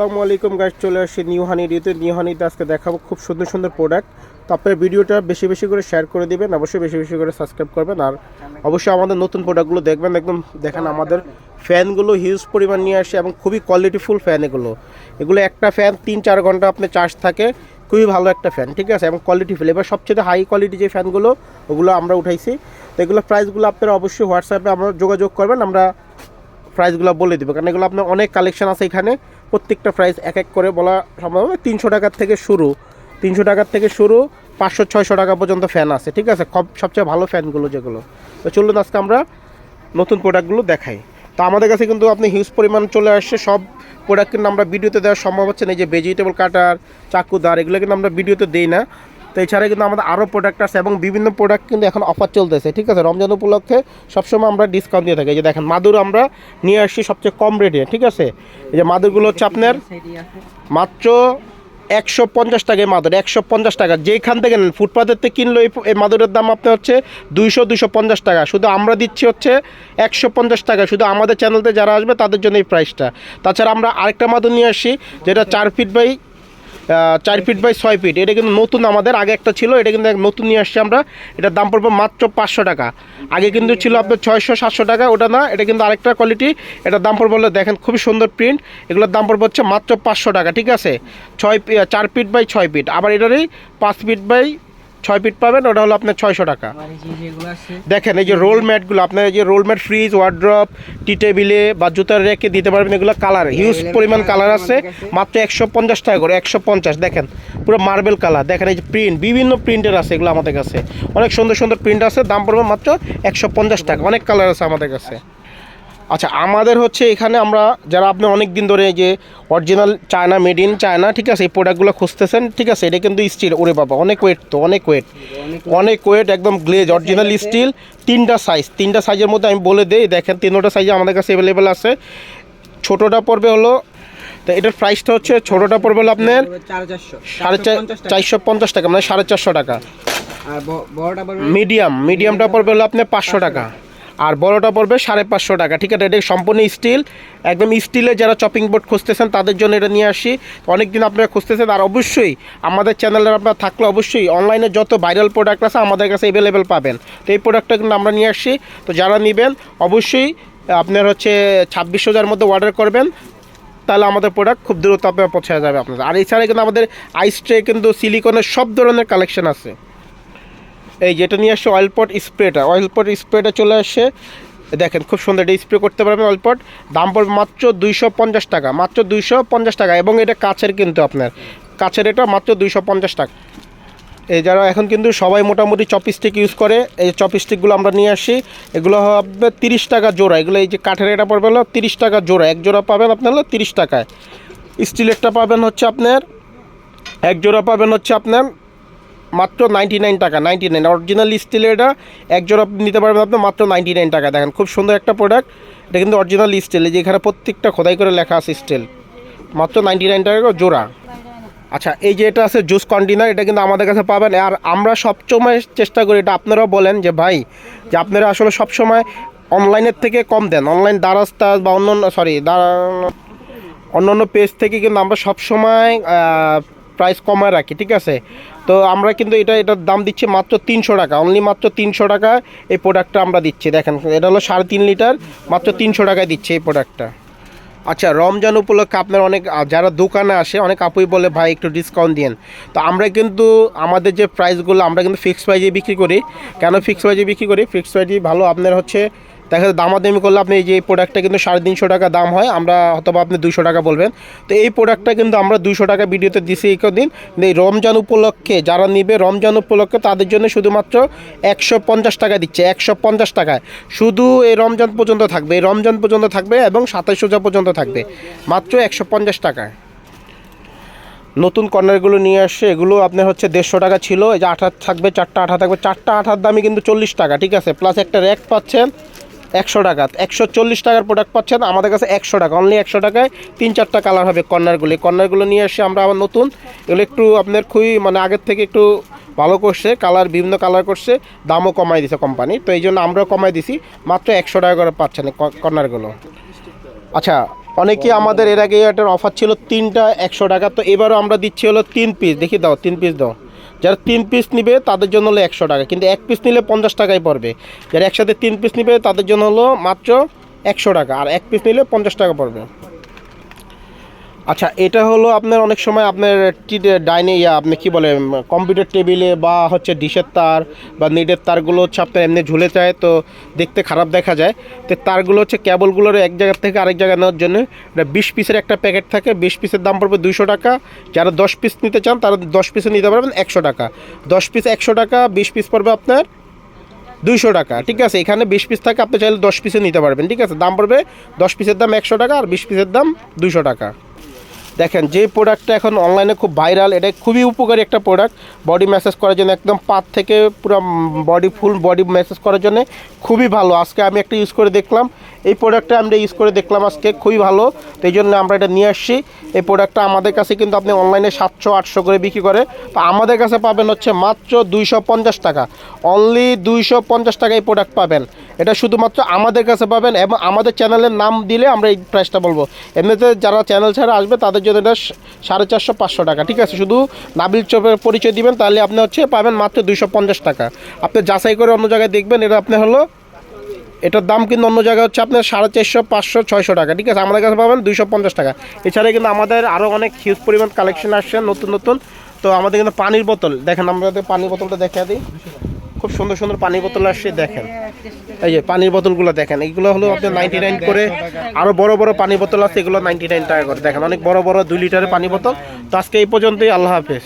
আসসালামু আলাইকুম গাইজ চলে আসছি নিউ হানি রিতে। নিউ হানিতে আজকে দেখাবো খুব সুন্দর সুন্দর প্রোডাক্ট তো আপনার ভিডিওটা বেশি বেশি করে শেয়ার করে দিবেন, অবশ্যই বেশি বেশি করে সাবস্ক্রাইব করবেন। আর অবশ্যই আমাদের নতুন প্রোডাক্টগুলো দেখবেন, একদম দেখেন আমাদের ফ্যানগুলো হিউজ পরিমাণ নিয়ে আসে এবং খুবই কোয়ালিটিফুল ফ্যান এগুলো। এগুলো একটা ফ্যান তিন চার ঘণ্টা আপনার চার্জ থাকে, খুবই ভালো একটা ফ্যান ঠিক আছে? এবং কোয়ালিটিফুল এবার সবচেয়ে হাই কোয়ালিটি যে ফ্যানগুলো ওগুলো আমরা উঠাইছি। তো এগুলো প্রাইসগুলো আপনারা অবশ্যই হোয়াটসঅ্যাপে আমরা যোগাযোগ করবেন, আমরা প্রাইসগুলো বলে দেবো। কারণ এগুলো আপনার অনেক কালেকশন আছে এখানে। প্রত্যেকটা প্রাইস এক এক করে বলা সম্ভব হবে। তিনশো টাকার থেকে শুরু, তিনশো টাকার থেকে শুরু, পাঁচশো, ছয়শো টাকা পর্যন্ত ফ্যান আছে, ঠিক আছে? সব- সবচেয়ে ভালো ফ্যানগুলো যেগুলো। তো চলুন আজকে আমরা নতুন প্রোডাক্টগুলো দেখাই। তো আমাদের কাছে কিন্তু আপনি হিউজ পরিমাণ চলে আসছে। সব প্রোডাক্ট কিন্তু আমরা ভিডিওতে দেওয়া সম্ভব হচ্ছে না। এই যে ভেজিটেবল কাটার চাকুদার এগুলো কিন্তু আমরা ভিডিওতে দিই না। তো এছাড়া কিন্তু আমাদের আরও প্রোডাক্ট আছে এবং বিভিন্ন প্রোডাক্ট কিন্তু এখন অফার চলতেছে, ঠিক আছে? রমজান উপলক্ষে সবসময় আমরা ডিসকাউন্ট দিয়ে থাকি। যে দেখেন, মাদুর আমরা নিয়ে আসছি সবচেয়ে কম রেটে ঠিক আছে? এই যে মাদুরগুলো হচ্ছে আপনার মাত্র একশো পঞ্চাশ টাকায় মাদুর, একশো পঞ্চাশ টাকা। যেখান থেকে নেন ফুটপাথের থেকে কিনলো এই এই মাদুরের দাম আপনার হচ্ছে দুইশো দুশো পঞ্চাশ টাকা। শুধু আমরা দিচ্ছি হচ্ছে একশো পঞ্চাশ টাকা। শুধু আমাদের চ্যানেলতে যারা আসবে, তাদের জন্য এই প্রাইসটা তাছাড়া আমরা আরেকটা মাদুর নিয়ে আসি, যেটা চার ফিট বাই চার ফিট বাই ছয় ফিট এটা কিন্তু নতুন আমাদের, আগে একটা ছিল, এটা কিন্তু নতুন নিয়ে আসছি আমরা। এটার দাম পড়বে মাত্র পাঁচশো টাকা। আগে কিন্তু ছিল আপনার ছয়শো, সাতশো টাকা, ওটা না, এটা কিন্তু আরেকটা কোয়ালিটি এটার দাম পড়বে দেখেন, খুবই সুন্দর প্রিন্ট এগুলোর দাম পড়বে হচ্ছে মাত্র পাঁচশো টাকা, ঠিক আছে? ছয় চার ফিট বাই ছয় ফিট আবার এটারই পাঁচ ফিট বাই ছয় ফিট পাবেন ওটা হলো আপনার ছয়শো টাকা। দেখেন এই যে রোল ম্যাটগুলো আপনার এই যে রোল ম্যাট ফ্রিজ ওয়ার্ড্রপ টি টেবিলে বা জুতার রেখে দিতে পারবেন এগুলো কালার হিউজ পরিমাণ কালার আছে মাত্র একশো পঞ্চাশ টাকা করে একশো পঞ্চাশ দেখেন পুরো মার্বেল কালার দেখেন এই যে প্রিন্ট বিভিন্ন প্রিন্টের আছে এগুলো আমাদের কাছে। অনেক সুন্দর সুন্দর প্রিন্ট আছে দাম পড়বে মাত্র একশো পঞ্চাশ টাকা অনেক কালার আছে আমাদের কাছে। আচ্ছা আমাদের হচ্ছে এখানে আমরা যারা আপনি অনেক দিন ধরে এই যে original China made in China ঠিক আছে এই প্রোডাক্টগুলো খুঁজতেছেন ঠিক আছে এটা কিন্তু স্টিল ওরে বাবা অনেক ওয়েট তো অনেক ওয়েট অনেক ওয়েট একদম গ্লেজ অরিজিনাল স্টিল তিনটা সাইজ তিনটা সাইজের মধ্যে আমি বলে দিই দেখেন তিনটা সাইজে আমাদের কাছে অ্যাভেলেবেল আছে। ছোটোটা পড়বে হলো তো এটার প্রাইসটা হচ্ছে ছোটোটা পড়বে হলো আপনার সাড়ে চার চারশো পঞ্চাশ টাকা মানে সাড়ে চারশো টাকা। মিডিয়াম মিডিয়ামটা পড়বে হলো আপনার পাঁচশো টাকা। আর বড়টা পড়বে সাড়ে পাঁচশো টাকা। ঠিক আছে, এটা সম্পূর্ণ স্টিল। একদম স্টিলে যারা চপিং বোর্ড খুঁজতেছেন, তাদের জন্য এটা নিয়ে আসি। অনেক দিন আপনারা খুঁজতেছেন, আর অবশ্যই আমাদের চ্যানেলের আপনার থাকলে অবশ্যই অনলাইনে যত ভাইরাল প্রোডাক্ট আছে আমাদের কাছে অ্যাভেলেবেল পাবেন। তো এই প্রোডাক্টটা কিন্তু আমরা নিয়ে আসছি তো যারা নেবেন, অবশ্যই আপনার হচ্ছে ছাব্বিশ হাজার মধ্যে অর্ডার করবেন, তাহলে আমাদের প্রোডাক্ট খুব দ্রুত আপনার পৌঁছে যাবে আপনাদের। আর এছাড়া কিন্তু আমাদের আইস ট্রে কিন্তু সিলিকনের সব ধরনের কালেকশন আছে। এই যেটা নিয়ে আসছে অয়েল পট স্প্রেটা অয়েল পট স্প্রেটা চলে আসছে দেখেন খুব সুন্দর এটা স্প্রে করতে পারবেন অয়েল পট দাম পড়বে মাত্র দুইশো পঞ্চাশ টাকা, মাত্র দুইশো পঞ্চাশ টাকা এবং এটা কাছের কিন্তু আপনার, কাছের এটা মাত্র দুইশো পঞ্চাশ টাকা। এই যারা এখন কিন্তু সবাই মোটামুটি চপস্টিক ইউজ করে, এই চপস্টিকগুলো আমরা নিয়ে আসি, এগুলো হবে তিরিশ টাকা জোড়া, এগুলো এই যে কাঠের এটা পড়বে হলো তিরিশ টাকা জোড়া, এক জোড়া পাবেন আপনার হলো তিরিশ টাকায়। স্টিলেরটা পাবেন হচ্ছে আপনার, এক জোড়া পাবেন হচ্ছে আপনার মাত্র নাইনটি নাইন টাকা নাইনটি নাইন অরিজিনাল স্টিলের এটা জোড়া নিতে পারবেন আপনি মাত্র নাইনটি নাইন টাকা। দেখেন, খুব সুন্দর একটা প্রোডাক্ট এটা কিন্তু অরিজিনাল স্টিল যে এখানে প্রত্যেকটা খোদাই করে লেখা আছে স্টিল মাত্র নাইনটি নাইন টাকা জোড়া। আচ্ছা এই যে এটা আছে জুস কন্টেনার এটা কিন্তু আমাদের কাছে পাবেন। আর আমরা সবসময় চেষ্টা করি, এটা আপনারাও বলেন যে, ভাই, যে আপনারা আসলে সবসময় অনলাইনের থেকে কম দেন। অনলাইন দারাস্তা বা অন্য সরি অন্য অন্য পেজ থেকে কিন্তু আমরা সবসময় প্রাইস কমায় রাখি, ঠিক আছে? তো আমরা কিন্তু এটা, এটার দাম দিচ্ছি মাত্র তিনশো টাকা অনলি মাত্র তিনশো টাকা এই প্রোডাক্টটা আমরা দিচ্ছি। দেখেন, এটা হলো সাড়ে তিন লিটার মাত্র তিনশো টাকায় দিচ্ছে এই প্রোডাক্টটা আচ্ছা রমজান উপলক্ষে আপনার অনেক যারা দোকানে আসে, অনেক আপুই বলে, ভাই, একটু ডিসকাউন্ট দিন তো আমরা কিন্তু, আমাদের যে প্রাইসগুলো আমরা কিন্তু ফিক্সড প্রাইজে বিক্রি করি। কেন ফিক্সড প্রাইজে বিক্রি করি? ফিক্সড প্রাইজই ভালো, আপনার হচ্ছে দেখা যায় দামাদামি করলে আপনি এই যে প্রোডাক্টটা কিন্তু সাড়ে তিনশো টাকা দাম হয়, আমরা অথবা আপনি দুশো টাকা বলবেন। তো এই প্রোডাক্টটা কিন্তু আমরা দুশো টাকা ভিডিওতে দিছি এই দিন কিন্তু এই রমজান উপলক্ষে যারা নিবে, রমজান উপলক্ষে তাদের জন্য শুধুমাত্র একশো পঞ্চাশ টাকা দিচ্ছে, একশো পঞ্চাশ টাকায়। শুধু এই রমজান পর্যন্ত থাকবে, এই রমজান পর্যন্ত থাকবে এবং সাতাশ রোজা পর্যন্ত থাকবে। মাত্র একশো পঞ্চাশ টাকায়। নতুন কর্নারগুলো নিয়ে আসছে, এগুলো আপনার হচ্ছে দেড়শো টাকা ছিল, এই যে আঠা থাকবে, চারটা আঠা থাকবে, চারটা আঠার দামই কিন্তু চল্লিশ টাকা, ঠিক আছে? প্লাস একটা র্যাক পাচ্ছেন। একশো টাকা একশো চল্লিশ টাকার প্রোডাক্ট পাচ্ছেন, আমাদের কাছে একশো টাকা। অনলি একশো টাকায় তিন চারটা কালার হবে কর্নারগুলি। কর্নারগুলো নিয়ে এসে আমরা আবার নতুন। এগুলো একটু আপনার খুবই মানে আগের থেকে একটু ভালো করছে কালার বিভিন্ন কালার করছে, দামও কমাই দিছে কোম্পানি তো এই জন্য আমরাও কমাই দিছি, মাত্র একশো টাকা করে পাচ্ছেন কর্নারগুলো। আচ্ছা অনেকে আমাদের এর আগে এটার অফার ছিল তিনটা একশো টাকা, তো এবারও আমরা দিচ্ছি হলো তিন পিস দেখি দাও, তিন পিস দাও। যারা তিন পিস নিবে, তাদের জন্য হলো একশো টাকা। কিন্তু এক পিস নিলে পঞ্চাশ টাকায় পড়বে। যারা একসাথে তিন পিস নিবে, তাদের জন্য হলো মাত্র একশো টাকা। আর এক পিস নিলে পঞ্চাশ টাকা পড়বে। আচ্ছা এটা হলো আপনার অনেক সময় আপনার ডাইনে ইয়া, আপনি কি বলে কম্পিউটার টেবিলে বা হচ্ছে ডিশের তার বা নেটের তারগুলো হচ্ছে আপনার এমনি ঝুলে যায়, তো দেখতে খারাপ দেখা যায়। তো তারগুলো হচ্ছে কেবলগুলোর এক জায়গা থেকে আরেক জায়গায় নেওয়ার জন্য এটা বিশ পিসের একটা প্যাকেট থাকে, বিশ পিসের দাম পড়বে দুইশো টাকা। যারা দশ পিস নিতে চান, তারা দশ পিসে নিতে পারবেন একশো টাকা। দশ পিস একশো টাকা, বিশ পিস পড়বে আপনার দুইশো টাকা, ঠিক আছে? এখানে বিশ পিস থাকে, আপনি চাইলে দশ পিসে নিতে পারবেন, ঠিক আছে? দাম পড়বে দশ পিসের দাম একশো টাকা আর বিশ পিসের দাম দুইশো টাকা। দেখেন, যে প্রোডাক্টটা এখন অনলাইনে খুব ভাইরাল এটা খুবই উপকারী একটা প্রোডাক্ট বডি ম্যাসেজ করার জন্য একদম পাত থেকে পুরো বডি ফুল বডি ম্যাসেজ করার জন্য খুবই ভালো। আজকে আমি একটা ইউজ করে দেখলাম। এই প্রোডাক্টটা আমরা ইউজ করে দেখলাম আজকে, খুবই ভালো। তো এই জন্য আমরা এটা নিয়ে আসছি। এই প্রোডাক্টটা আমাদের কাছে কিন্তু আপনি অনলাইনে সাতশো, আটশো করে বিক্রি করে। তো আমাদের কাছে পাবেন হচ্ছে মাত্র দুইশো পঞ্চাশ টাকা। অনলি দুইশো পঞ্চাশ টাকা এই প্রোডাক্ট পাবেন। এটা শুধুমাত্র আমাদের কাছে পাবেন এবং আমাদের চ্যানেলের নাম দিলে আমরা এই প্রাইসটা বলব। এমনিতে যারা চ্যানেল ছাড়া আসবে, তাদের জন্য সা- সাড়ে চারশো পাঁচশো টাকা। ঠিক আছে, শুধু নাবিল চপের পরিচয় দিবেন, তাহলে আপনি হচ্ছে পাবেন মাত্র দুইশো পঞ্চাশ টাকা। আপনি যাচাই করে অন্য জায়গায় দেখবেন, এটা আপনি হলো, এটার দাম কিন্তু অন্য জায়গায় হচ্ছে আপনার সাড়ে চারশো, পাঁচশো, ছয়শো টাকা। ঠিক আছে, আমাদের কাছে পাবেন দুইশো পঞ্চাশ টাকা। এছাড়া কিন্তু আমাদের আরও অনেক হিউজ পরিমাণ কালেকশন আসছে, নতুন নতুন। তো আমাদের কিন্তু পানির বোতল, দেখেন আমাদের পানির বোতলটা দেখা দিই। খুব সুন্দর সুন্দর পানির বোতল আসছে দেখেন। এই যে পানির বোতলগুলো দেখেন, এগুলো হলো আপনার নাইনটি নাইন করে আরও বড় বড় পানি বোতল আছে, এগুলো নাইনটি নাইন টাকা করে। দেখেন, অনেক বড় বড় দুই লিটারের পানি বোতল। তো আজকে এই পর্যন্তই, আল্লাহ হাফেজ।